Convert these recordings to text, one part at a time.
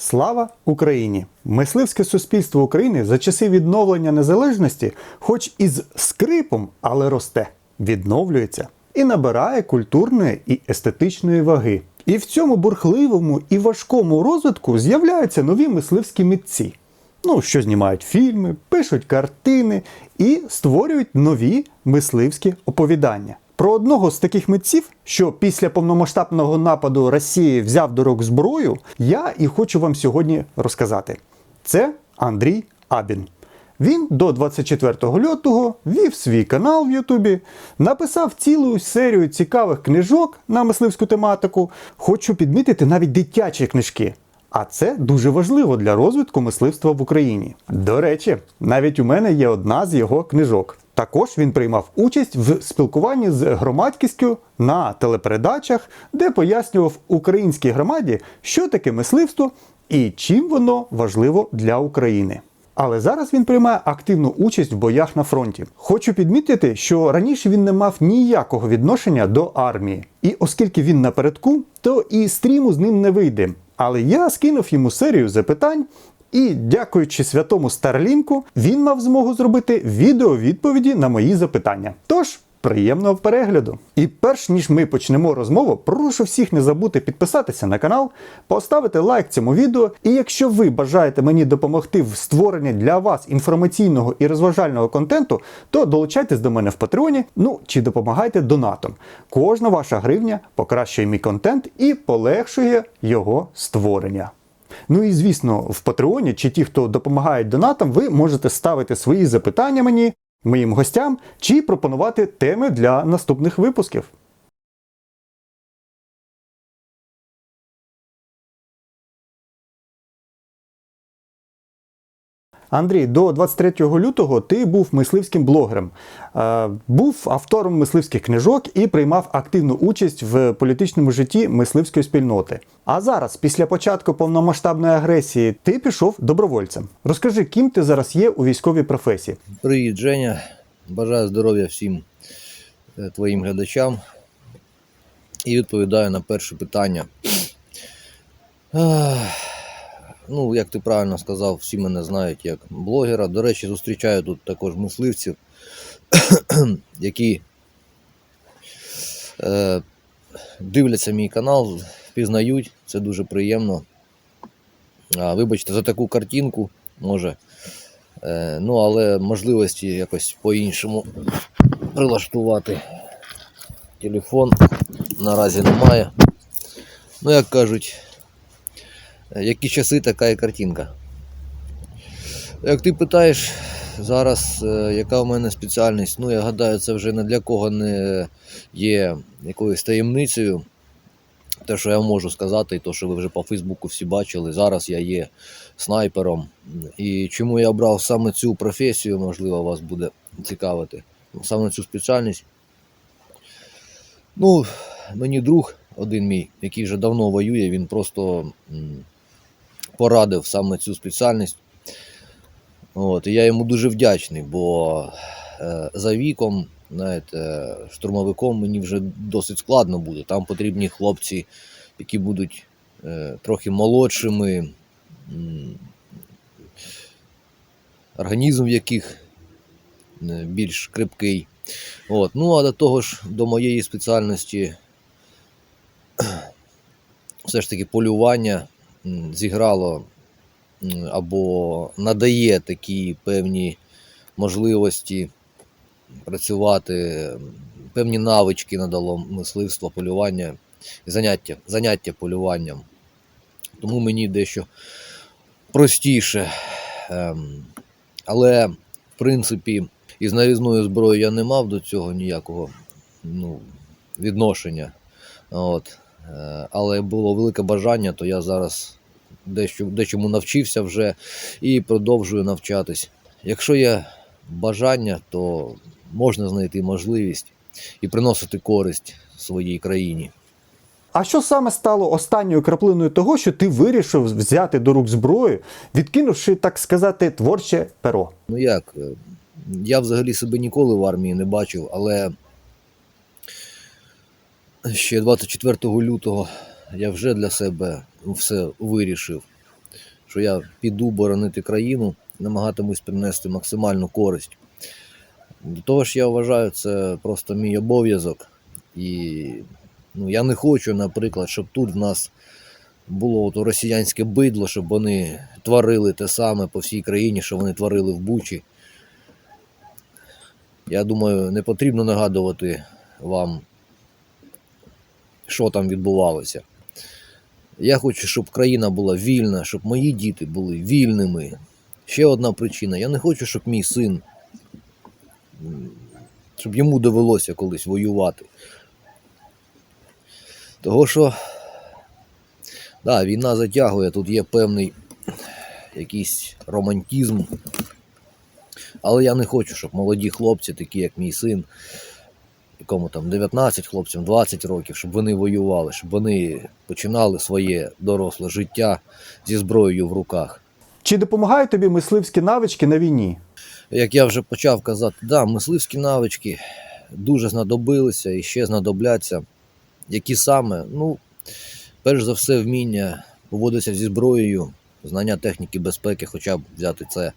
Слава Україні! Мисливське суспільство України за часи відновлення незалежності, хоч із скрипом, але росте, відновлюється і набирає культурної і естетичної ваги. І в цьому бурхливому і важкому розвитку з'являються нові мисливські митці. Ну, що знімають фільми, пишуть картини і створюють нові мисливські оповідання. Про одного з таких митців, що після повномасштабного нападу Росії взяв до рук зброю, я і хочу вам сьогодні розказати. Це Андрій Абін. Він до 24 лютого вів свій канал в Ютубі, написав цілу серію цікавих книжок на мисливську тематику. Хочу підмітити навіть дитячі книжки. А це дуже важливо для розвитку мисливства в Україні. До речі, навіть у мене є одна з його книжок. Також він приймав участь в спілкуванні з громадськістю на телепередачах, де пояснював українській громаді, що таке мисливство і чим воно важливо для України. Але зараз він приймає активну участь в боях на фронті. Хочу підмітити, що раніше він не мав ніякого відношення до армії. І оскільки він напередку, то і стріму з ним не вийде. Але я скинув йому серію запитань, і, дякуючи святому Старлінку, він мав змогу зробити відео-відповіді на мої запитання. Тож. Приємного перегляду! І перш ніж ми почнемо розмову, прошу всіх не забути підписатися на канал, поставити лайк цьому відео. І якщо ви бажаєте мені допомогти в створенні для вас інформаційного і розважального контенту, то долучайтесь до мене в Патреоні, ну чи допомагайте донатом. Кожна ваша гривня покращує мій контент і полегшує його створення. Ну і звісно, в Патреоні чи ті, хто допомагають донатам, ви можете ставити свої запитання мені, моїм гостям, чи пропонувати теми для наступних випусків. Андрій, до 23 лютого ти був мисливським блогером, е, був автором мисливських книжок і приймав активну участь в політичному житті мисливської спільноти. А зараз, після початку повномасштабної агресії, ти пішов добровольцем. Розкажи, ким ти зараз є у військовій професії? Привіт, Женя. Бажаю здоров'я всім е, твоїм глядачам. І відповідаю на перше питання. Ах, Ну, як ти правильно сказав, всі мене знають як блогера. До речі, зустрічаю тут також мисливців, які е, дивляться мій канал, впізнають, це дуже приємно. А, вибачте за таку картинку, може. Е, ну, але можливості якось по-іншому прилаштувати телефон наразі немає. Ну, як кажуть, які часи, така і картинка. Як ти питаєш зараз, е, яка в мене спеціальність, ну я гадаю, це вже не для кого не є якоюсь таємницею. Те, що я можу сказати, і то, що ви вже по Фейсбуку всі бачили, зараз я є снайпером. І чому я обрав саме цю професію, можливо, вас буде цікавити. Саме цю спеціальність. Ну, мені друг один мій, який вже давно воює, він просто порадив саме цю спеціальність. От, і я йому дуже вдячний, бо е, за віком, знаєте, штурмовиком мені вже досить складно буде. Там потрібні хлопці, які будуть е, трохи молодшими, організм в яких е, більш крепкий. От. Ну, а до того ж, до моєї спеціальності все ж таки полювання зіграло або надає такі певні можливості працювати, певні навички надало мисливство, полювання, заняття, заняття полюванням. Тому мені дещо простіше. Ем, але, в принципі, із нарізною зброєю я не мав до цього ніякого ну, відношення. От. Е, Але було велике бажання, то я зараз дещо, дечому навчився вже і продовжую навчатись. Якщо є бажання, то можна знайти можливість і приносити користь своїй країні. А що саме стало останньою краплиною того, що ти вирішив взяти до рук зброю, відкинувши, так сказати, творче перо? Ну як? е, Я взагалі себе ніколи в армії не бачив, але ще 24 лютого я вже для себе все вирішив. що я піду боронити країну, намагатимусь принести максимальну користь. До того ж, я вважаю, це просто мій обов'язок. І ну, я не хочу, наприклад, щоб тут в нас було от росіянське бидло, щоб вони творили те саме по всій країні, що вони творили в Бучі. Я думаю, не потрібно нагадувати вам, що там відбувалося. Я хочу, щоб країна була вільна, щоб мої діти були вільними. Ще одна причина. Я не хочу, щоб мій син, щоб йому довелося колись воювати. Того що, да, війна затягує, тут є певний якийсь романтизм. Але я не хочу, щоб молоді хлопці, такі як мій син, якому там 19 хлопцям, 20 років, щоб вони воювали, щоб вони починали своє доросле життя зі зброєю в руках. Чи допомагають тобі мисливські навички на війні? Як я вже почав казати, да, мисливські навички дуже знадобилися і ще знадобляться. Які саме? Ну, перш за все, вміння поводитися зі зброєю, знання техніки безпеки, хоча б взяти це.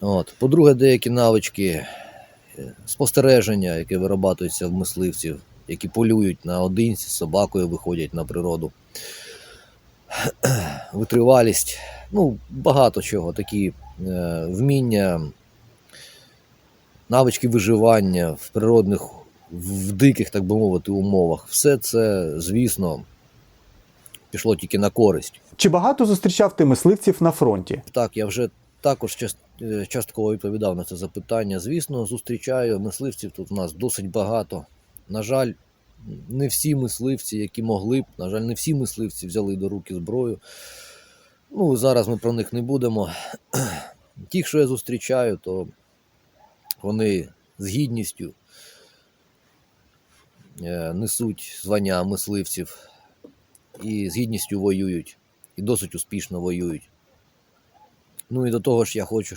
От. По-друге, деякі навички спостереження, яке вирабатується в мисливців, які полюють наодинці з собакою, виходять на природу. Витривалість, ну, багато чого, такі е, вміння, навички виживання в природних, в диких, так би мовити, умовах. Все це, звісно, пішло тільки на користь. Чи багато зустрічав ти мисливців на фронті? Так, я вже також е, частково відповідав на це запитання. Звісно, зустрічаю мисливців тут у нас досить багато. На жаль, не всі мисливці, які могли б, на жаль, не всі мисливці взяли до руки зброю. Ну, зараз ми про них не будемо. Ті, що я зустрічаю, то вони з гідністю е, несуть звання мисливців і з гідністю воюють, і досить успішно воюють. Ну і до того ж я хочу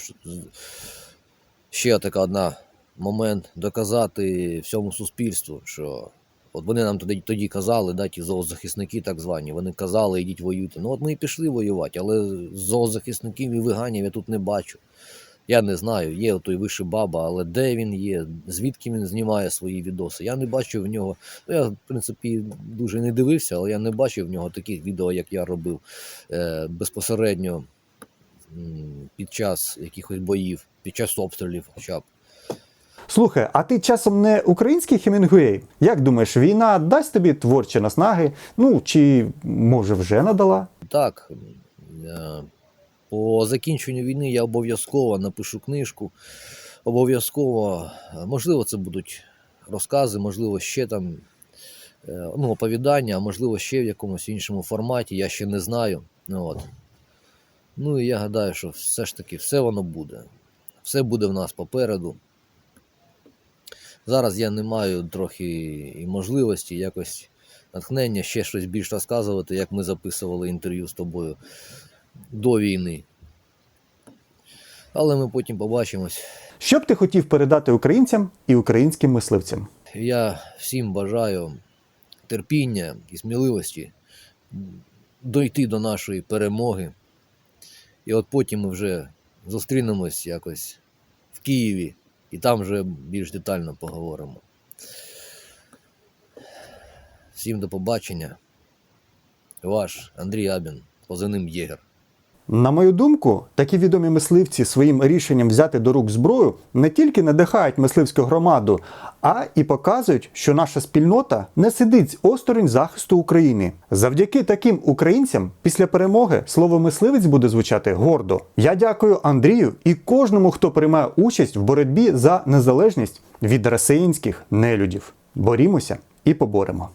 ще така одна момент доказати всьому суспільству, що от вони нам тоді, тоді казали, да, ті зоозахисники так звані, вони казали, йдіть воюйте. Ну от ми і пішли воювати, але зоозахисників і виганів я тут не бачу. Я не знаю, є той вище баба, але де він є, звідки він знімає свої відоси. Я не бачу в нього. Ну, я, в принципі, дуже не дивився, але я не бачив в нього таких відео, як я робив е, безпосередньо під час якихось боїв, під час обстрілів хоча б. Слухай, а ти часом не український Хемінгуей? Як думаєш, війна дасть тобі творчі наснаги? Ну чи може вже надала? Так, е, по закінченню війни я обов'язково напишу книжку. Обов'язково, е, можливо, це будуть розкази, можливо, ще там е, ну, оповідання, а можливо, ще в якомусь іншому форматі, я ще не знаю. Ну, От. Ну і я гадаю, що все ж таки все воно буде. Все буде в нас попереду. Зараз я не маю трохи і можливості якось натхнення ще щось більш розказувати, як ми записували інтерв'ю з тобою до війни. Але ми потім побачимось. Що б ти хотів передати українцям і українським мисливцям? Я всім бажаю терпіння і сміливості дойти до нашої перемоги. І от потім ми вже зустрінемось якось в Києві і там вже більш детально поговоримо. Всім до побачення. Ваш Андрій Абін, позивним Єгер. На мою думку, такі відомі мисливці своїм рішенням взяти до рук зброю не тільки надихають мисливську громаду, а і показують, що наша спільнота не сидить осторонь захисту України. Завдяки таким українцям після перемоги слово мисливець буде звучати гордо. Я дякую Андрію і кожному, хто приймає участь в боротьбі за незалежність від росіянських нелюдів. Борімося і поборемо.